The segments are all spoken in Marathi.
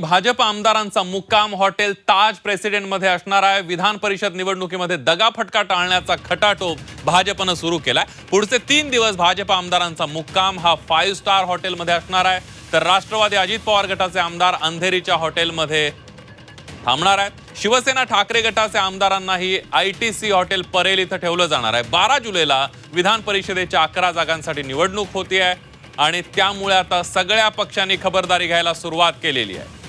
भाजप आमदारांचा मुक्काम हॉटेल ताज प्रेसिडेंटमध्ये असणार आहे. विधान परिषद निवडणुकीमध्ये दगाफटका टाळण्याचा खटाटोप भाजपनं सुरू केलाय. पुढचे तीन दिवस भाजप आमदारांचा मुक्काम हा फाईव्ह स्टार हॉटेलमध्ये असणार आहे. तर राष्ट्रवादी अजित पवार गटाचे आमदार अंधेरीच्या हॉटेलमध्ये थांबणार आहेत. शिवसेना ठाकरे गटाचे आमदारांनाही I T C hotel Parel इथं ठेवलं जाणार आहे. बारा जुलैला विधान परिषदेच्या अकरा जागांसाठी निवडणूक होती आहे आणि त्यामुळे आता सगळ्या पक्षांनी खबरदारी घ्यायला सुरुवात केलेली आहे.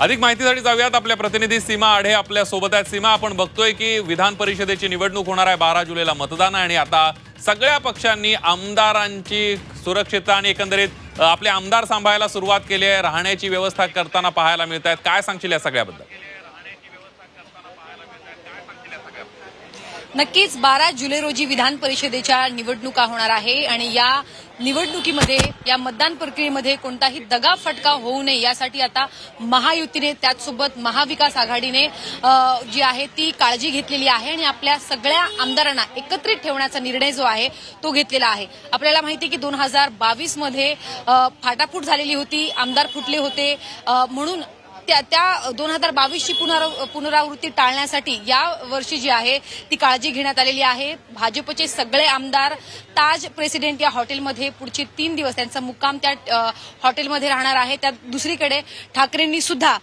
अधिक माहितीसाठी जाऊयात. आपल्या प्रतिनिधी सीमा आढे आपल्यासोबत आहेत. सीमा आपण बघतोय की विधान परिषदेची निवडणूक होणार आहे बारा जुलैला मतदान आहे आणि आता सगळ्या पक्षांनी आमदारांची सुरक्षितता आणि एकंदरीत आपले आमदार सांभाळायला सुरुवात केली आहे. राहण्याची व्यवस्था करताना पाहायला मिळत आहेत काय सांगशील या सगळ्याबद्दल? नक्कीच बारा जुलै रोजी विधान परिषदेच्या निवडणुका होणार आहे आणि या निवडणुकीमध्ये या मतदान प्रक्रियेमध्ये कोणताही दगा फटका होऊ नये यासाठी आता महायुतीने त्याचसोबत महाविकास आघाडीने जी आहे ती काळजी घेतलेली आहे आणि आपल्या सगळ्या आमदारांना एकत्रित ठेवण्याचा निर्णय जो आहे तो घेतलेला आहे. आपल्याला माहिती आहे की दोन हजार बावीसमध्ये फाटाफूट झालेली होती आमदार फुटले होते. म्हणून त्या त्या दोन हजार बावीसची पुनरावृत्ती टाळण्यासाठी या वर्षी जी आहे ती काळजी घेण्यात आलेली आहे. भाजपचे सगळे आमदार ताज प्रेसिडेंट या हॉटेलमध्ये पुढचे तीन दिवस त्यांचा मुक्काम त्या हॉटेलमध्ये राहणार आहे. त्यात दुसरीकडे ठाकरेंनी सुद्धा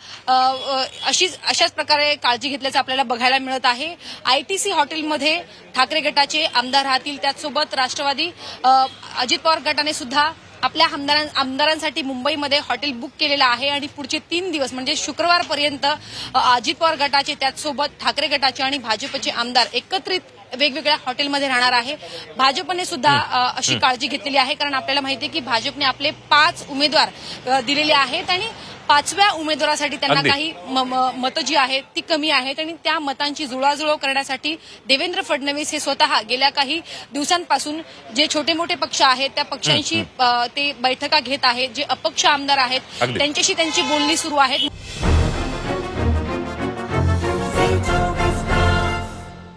अशीच अशाच प्रकारे काळजी घेतल्याचं आपल्याला बघायला मिळत आहे. आयटीसी हॉटेलमध्ये ठाकरे गटाचे आमदार राहतील. त्याचसोबत राष्ट्रवादी अजित पवार गटाने सुद्धा आपल्या आमदारां आमदारांसाठी मुंबईमध्ये हॉटेल बुक केलेलं आहे आणि पुढचे तीन दिवस म्हणजे शुक्रवारपर्यंत अजित पवार गटाचे त्याचसोबत ठाकरे गटाचे आणि भाजपचे आमदार एकत्रित वेगवेगळ्या हॉटेलमध्ये राहणार आहे. भाजपने सुद्धा अशी काळजी घेतलेली आहे कारण आपल्याला माहिती आहे की भाजपने आपले पाच उमेदवार दिलेले आहेत आणि पाचव्या उमेदवारासाठी त्यांना. काही मतं जी आहेत ती कमी आहेत आणि त्या मतांची जुळवाजुळव करण्यासाठी देवेंद्र फडणवीस हे स्वतः गेल्या काही दिवसांपासून जे छोटे मोठे पक्ष आहेत त्या पक्षांशी ते बैठका घेत आहेत जे अपक्ष आमदार आहेत. त्यांच्याशी त्यांची बोलणी सुरू आहेत